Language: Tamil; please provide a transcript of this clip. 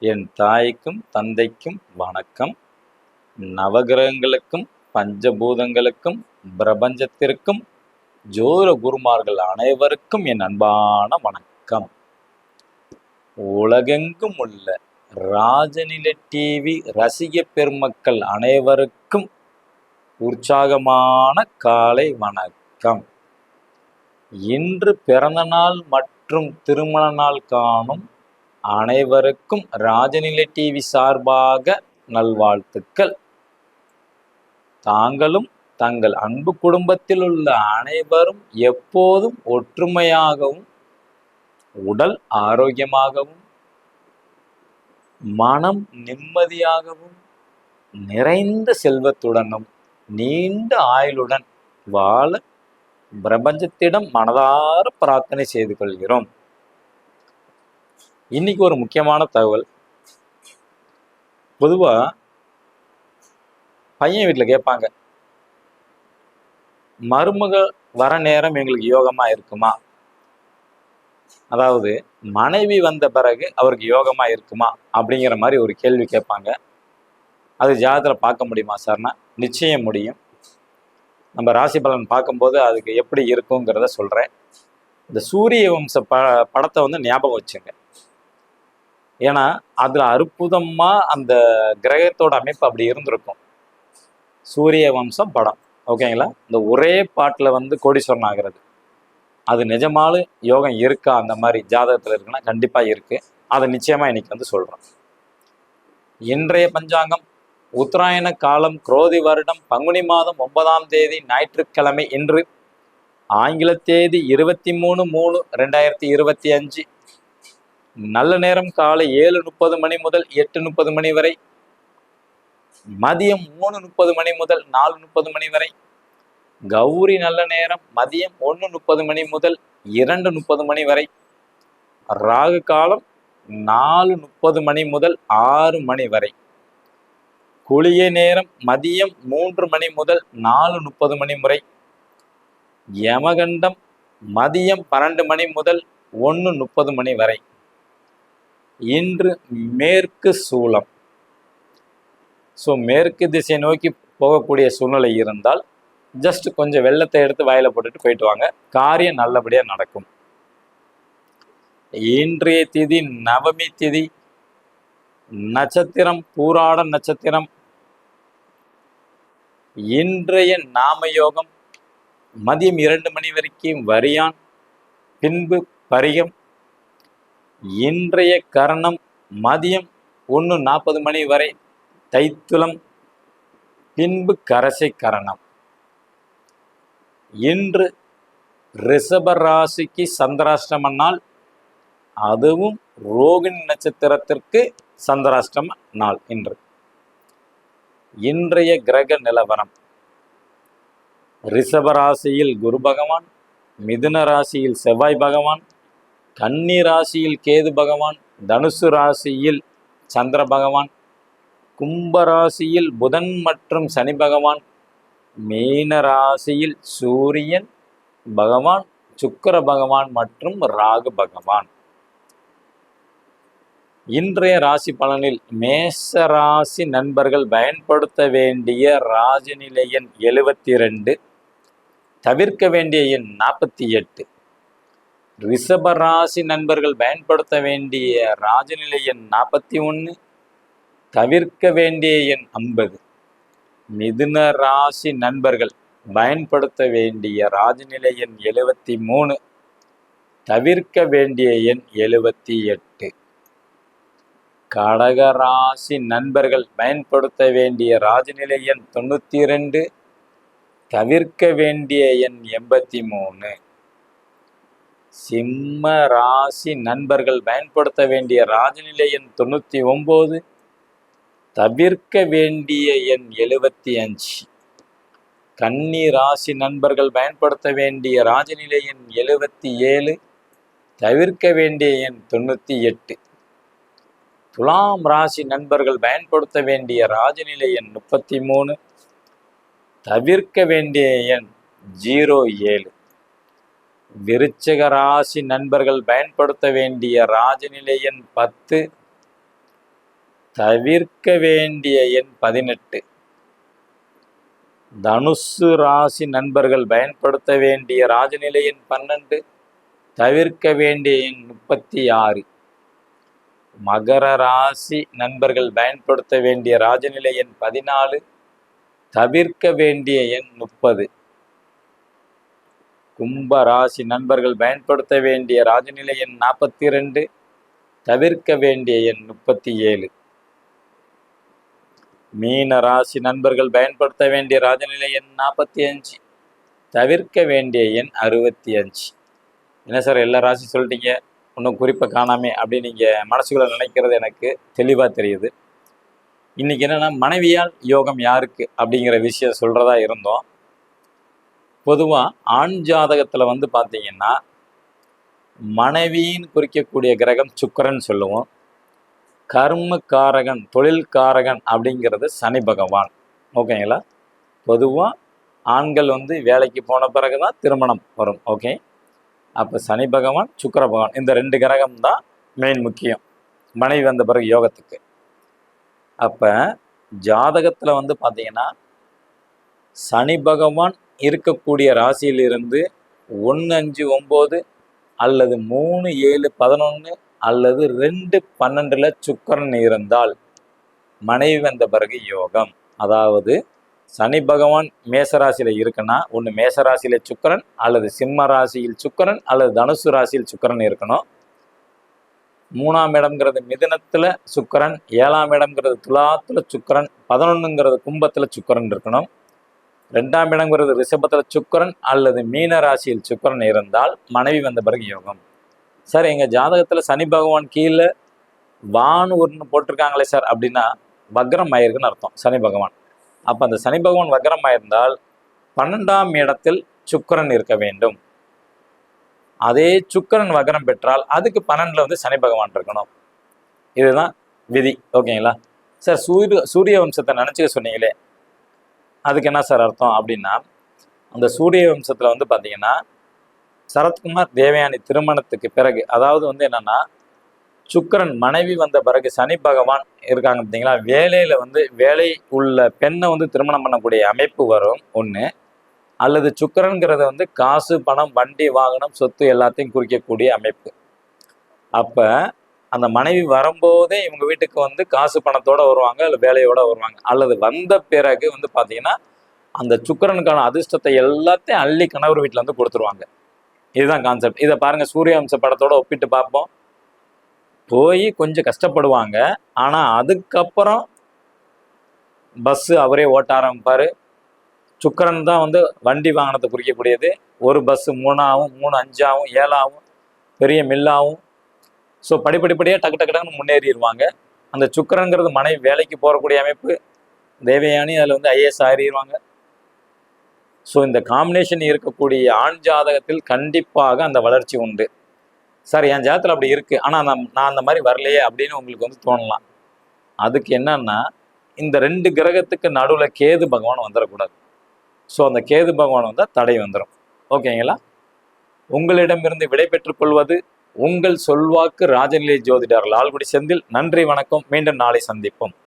என் தாய்க்கும் தந்தைக்கும் வணக்கம். நவகிரகங்களுக்கும் பஞ்சபூதங்களுக்கும் பிரபஞ்சத்திற்கும் ஜோர குருமார்கள் அனைவருக்கும் என் அன்பான வணக்கம். உலகெங்கும் உள்ள ராஜநிலை டிவி ரசிக பெருமக்கள் அனைவருக்கும் உற்சாகமான காலை வணக்கம். இன்று பிறந்த நாள் மற்றும் திருமண நாள் காணும் அனைவருக்கும் ராஜநிலை டிவி சார்பாக நல்வாழ்த்துக்கள். தாங்களும் தங்கள் அன்பு குடும்பத்தில் உள்ள அனைவரும் எப்போதும் ஒற்றுமையாகவும் உடல் ஆரோக்கியமாகவும் மனம் நிம்மதியாகவும் நிறைந்த செல்வத்துடனும் நீண்ட ஆயுளுடன் வாழ பிரபஞ்சத்திடம் மனதார பிரார்த்தனை செய்து கொள்கிறோம். இன்னைக்கு ஒரு முக்கியமான தகவல். பொதுவா பையன் வீட்டில் கேட்பாங்க மருமக வர நேரம் எங்களுக்கு யோகமா இருக்குமா? அதாவது மனைவி வந்த பிறகு அவருக்கு யோகமா இருக்குமா? அப்படிங்கிற மாதிரி ஒரு கேள்வி கேட்பாங்க அது ஜாதகத்தில் பார்க்க முடியுமா சார்னா? நிச்சயம் முடியும். நம்ம ராசி பலன் பார்க்கும்போது அதுக்கு எப்படி இருக்குங்கிறத சொல்கிறேன் இந்த சூரிய வம்ச ப படத்தை வந்து ஞாபகம் வச்சுங்க. ஏன்னா அதில் அற்புதமாக அந்த கிரகத்தோட அமைப்பு அப்படி இருந்திருக்கும். சூரிய வம்சம் படம். ஓகேங்களா இந்த ஒரே பாட்டில் வந்து கோடீஸ்வரன் ஆகிறது. அது நிஜமாலும் யோகம் இருக்கா? அந்த மாதிரி ஜாதகத்தில் இருக்குன்னா கண்டிப்பாக இருக்குது அதை நிச்சயமாக இன்னைக்கு வந்து சொல்கிறோம் இன்றைய பஞ்சாங்கம் உத்தராயண காலம் குரோதி வருடம் பங்குனி மாதம் ஒன்பதாம் தேதி ஞாயிற்றுக்கிழமை இன்று ஆங்கில தேதி இருபத்தி மூணு மூணு ரெண்டாயிரத்தி இருபத்தி அஞ்சு நல்ல நேரம் காலை ஏழு முப்பது மணி முதல் எட்டு முப்பது மணி வரை மதியம் மூணு முப்பது மணி முதல் நாலு முப்பது மணி வரை கௌரி நல்ல நேரம் மதியம் ஒன்று முப்பது மணி முதல் இரண்டு முப்பது மணி வரை ராகு காலம் நாலு முப்பது மணி முதல் ஆறு மணி வரை. குளிய நேரம் மதியம் மூன்று மணி முதல் நாலு முப்பது மணி முறை. யமகண்டம் மதியம் பன்னெண்டு மணி முதல் ஒன்று முப்பது மணி வரை. இன்று மேற்கு சூலம். ஸோ மேற்கு திசை நோக்கி போகக்கூடிய சூழ்நிலை இருந்தால் ஜஸ்ட் கொஞ்சம் வெள்ளத்தை எடுத்து வாயில் போட்டுட்டு போயிட்டு வாங்க. காரியம் நல்லபடியாக நடக்கும். இன்றைய திதி நவமி திதி. நட்சத்திரம் பூராட நட்சத்திரம். இன்றைய நாமயோகம் மதியம் இரண்டு மணி வரைக்கும் வரியான் பின்பு பரிகம் இன்றைய கரணம் மதியம் ஒன்று நாற்பது மணி வரை தைத்துளம் பின்பு கரசை கரணம். இன்று ரிஷப ராசிக்கு சந்திராஷ்டம நாள். அதுவும் ரோகிணி நட்சத்திரத்திற்கு சந்திராஷ்டம நாள் இன்று. இன்றைய கிரக நிலவரம். ரிஷப ராசியில் குரு பகவான் மிதுன ராசியில் செவ்வாய் பகவான் கன்னி ராசியில் கேது பகவான் தனுசு ராசியில் சந்திர பகவான் கும்ப ராசியில் புதன் மற்றும் சனி பகவான் மீன ராசியில் சூரியன் பகவான் சுக்கர பகவான் மற்றும் ராகு பகவான். இன்றைய ராசி பலனில் மேச ராசி நண்பர்கள் பயன்படுத்த வேண்டிய ராஜநிலை எண் ரெண்டு தவிர்க்க வேண்டிய எண் நாற்பத்தி எட்டு. ரிஷபராசி நண்பர்கள் பயன்படுத்த வேண்டிய ராஜநிலை எண் நாற்பத்தி ஒன்று தவிர்க்க வேண்டிய எண் ஐம்பது. மிதுன ராசி நண்பர்கள் பயன்படுத்த வேண்டிய ராஜநிலை எண் எழுபத்தி மூணு தவிர்க்க வேண்டிய எண் எழுபத்தி எட்டு. கடகராசி நண்பர்கள் பயன்படுத்த வேண்டிய ராஜநிலை எண் தொண்ணூற்றி ரெண்டு தவிர்க்க வேண்டிய எண் எண்பத்தி மூணு. சிம்ம ராசி நண்பர்கள் பயன்படுத்த வேண்டிய ராஜநிலை எண் தொண்ணூற்றி ஒம்பது. தவிர்க்க வேண்டிய எண் எழுபத்தி அஞ்சு. கன்னி ராசி நண்பர்கள் பயன்படுத்த வேண்டிய ராஜநிலை எண் எழுபத்தி ஏழு. தவிர்க்க வேண்டிய எண் தொண்ணூற்றி எட்டு. துலாம் ராசி நண்பர்கள் பயன்படுத்த வேண்டிய ராஜநிலை எண் முப்பத்தி மூணு. தவிர்க்க வேண்டிய எண் ஜீரோ ஏழு. விருச்சிக ராசி நண்பர்கள் பயன்படுத்த வேண்டிய ராஜநிலை எண் பத்து தவிர்க்க வேண்டிய எண் பதினெட்டு. தனுசு ராசி நண்பர்கள் பயன்படுத்த வேண்டிய ராஜநிலை எண் பன்னெண்டு தவிர்க்க வேண்டிய எண் முப்பத்தி ஆறு மகர ராசி நண்பர்கள் பயன்படுத்த வேண்டிய ராஜநிலை எண் பதினாலு தவிர்க்க வேண்டிய எண் முப்பது. கும்ப ராசி நண்பர்கள் பயன்படுத்த வேண்டிய ராஜநிலை எண் நாற்பத்தி ரெண்டு தவிர்க்க வேண்டிய எண் முப்பத்தி ஏழு மீன ராசி நண்பர்கள் பயன்படுத்த வேண்டிய ராஜநிலை எண் நாற்பத்தி அஞ்சு தவிர்க்க வேண்டிய எண் அறுபத்தி அஞ்சு என்ன சார் எல்லா ராசி சொல்லிட்டீங்க? ஒன்றும் குறிப்பை காணாமே அப்படின்னு நீங்கள் மனசுக்குள்ள நினைக்கிறது எனக்கு தெளிவாக தெரியுது. இன்னைக்கு என்னன்னா மனைவியால் யோகம் யாருக்கு அப்படிங்கிற விஷயம் சொல்கிறதா இருந்தோம். பொதுவாக ஆண் ஜாதகத்தில் வந்து பார்த்தீங்கன்னா மனைவியின் குறிக்கக்கூடிய கிரகம் சுக்கிரன் சொல்லுவோம். கர்ம காரகன் தொழில் காரகன் அப்படிங்கிறது சனி பகவான். ஓகேங்களா? பொதுவாக ஆண்கள் வந்து வேலைக்கு போன பிறகு தான் திருமணம் வரும். ஓகே? அப்போ சனி பகவான் சுக்கிர பகவான் இந்த ரெண்டு கிரகம் தான் மெயின் முக்கியம். மனைவி வந்த பிறகு யோகத்துக்கு. அப்போ ஜாதகத்தில் வந்து பார்த்தீங்கன்னா சனி பகவான் இருக்கக்கூடிய ராசியிலிருந்து ஒன்று அஞ்சு ஒம்பது அல்லது மூணு ஏழு பதினொன்று அல்லது ரெண்டு பன்னெண்டில் சுக்கரன் இருந்தால் மனைவி வந்த பிறகு யோகம். அதாவது சனி பகவான் மேசராசியில் இருக்குன்னா ஒன்று மேசராசியில் சுக்கரன் அல்லது சிம்ம ராசியில் சுக்கரன் அல்லது தனுசு ராசியில் சுக்கரன் இருக்கணும். மூணாம் இடம்ங்கிறது மிதுனத்தில் சுக்கரன் ஏழாம் இடம்ங்கிறது துலாத்தில் சுக்கரன் பதினொன்றுங்கிறது கும்பத்தில் சுக்கரன் இருக்கணும். ரெண்டாம் இடங்கிறது ரிஷபத்தில் சுக்கரன் அல்லது மீன ராசியில் சுக்கரன் இருந்தால் மனைவி வந்த பிறகு யோகம். சார் எங்கள் ஜாதகத்தில் சனி பகவான் கீழே வானூர்னு போட்டிருக்காங்களே சார் அப்படின்னா வக்ரம் ஆயிருக்குன்னு அர்த்தம் சனி பகவான். அப்போ அந்த சனி பகவான் வக்ரம் ஆயிருந்தால் பன்னெண்டாம் இடத்தில் சுக்கரன் இருக்க வேண்டும். அதே சுக்கரன் வக்ரம் பெற்றால் அதுக்கு பன்னெண்டில் வந்து சனி பகவான் இருக்கணும். இதுதான் விதி ஓகேங்களா? சார் சூரிய சூரிய வம்சத்தை நினச்சிக்க சொன்னீங்களே அதுக்கு என்ன சார் அர்த்தம் அப்படின்னா அந்த சூரிய வம்சத்தில் வந்து பார்த்தீங்கன்னா சரத்குமார் தேவயானி திருமணத்துக்கு பிறகு அதாவது வந்து என்னன்னா சுக்கரன் மனைவி வந்த பிறகு சனி பகவான் இருக்காங்க பார்த்தீங்களா வேலையில் வந்து வேலை உள்ள பெண்ணை வந்து திருமணம் பண்ணக்கூடிய அமைப்பு வரும் ஒன்று அல்லது சுக்கரன்கிறது வந்து காசு பணம் வண்டி வாகனம் சொத்து எல்லாத்தையும் குறிக்கக்கூடிய அமைப்பு. அப்போ அந்த மனைவி வரும்போதே இவங்க வீட்டுக்கு வந்து காசு பணத்தோட வருவாங்க இல்லை வேலையோட வருவாங்க. அல்லது வந்த பிறகு வந்து பார்த்தீங்கன்னா அந்த சுக்கரனுக்கான அதிர்ஷ்டத்தை எல்லாத்தையும் அள்ளி கணவர் வீட்டில் வந்து கொடுத்துருவாங்க. இதுதான் கான்செப்ட் இதை பாருங்க சூரிய வம்ச படத்தோட ஒப்பிட்டு பார்ப்போம். போய் கொஞ்சம் கஷ்டப்படுவாங்க. ஆனால் அதுக்கப்புறம் பஸ்ஸு அவரே ஓட்ட ஆரம்பிப்பார். சுக்கரன் தான் வந்து வண்டி வாகனத்தை குறிக்கக்கூடியது. ஒரு பஸ்ஸு மூணாவும் மூணு அஞ்சாவும் ஏழாவும் பெரிய மில்லாவும் ஸோ படிப்படிப்படியாக டக்கு டக்கு டக்குன்னு முன்னேறிடுவாங்க. அந்த சுக்கரங்கிறது மனைவி வேலைக்கு போகக்கூடிய அமைப்பு தேவயானி அதில் வந்து ஐஏஎஸ் ஆறிடுவாங்க. ஸோ இந்த காம்பினேஷன் இருக்கக்கூடிய ஆண் ஜாதகத்தில் கண்டிப்பாக அந்த வளர்ச்சி உண்டு. சார் என் ஜாதகத்தில் அப்படி இருக்குது ஆனால் நான் நான் அந்த மாதிரி வரலையே அப்படின்னு உங்களுக்கு வந்து தோணலாம். அதுக்கு என்னன்னா இந்த ரெண்டு கிரகத்துக்கு நடுவில் கேது பகவான் வந்துடக்கூடாது ஸோ அந்த கேது பகவான் வந்தால் தடை வந்துடும் ஓகேங்களா உங்களிடமிருந்து விடை பெற்றுக்கொள்வது உங்கள் சொல்வாக்கு ராஜநிலை ஜோதிடர் லால்குடி செந்தில். நன்றி வணக்கம். மீண்டும் நாளை சந்திப்போம்.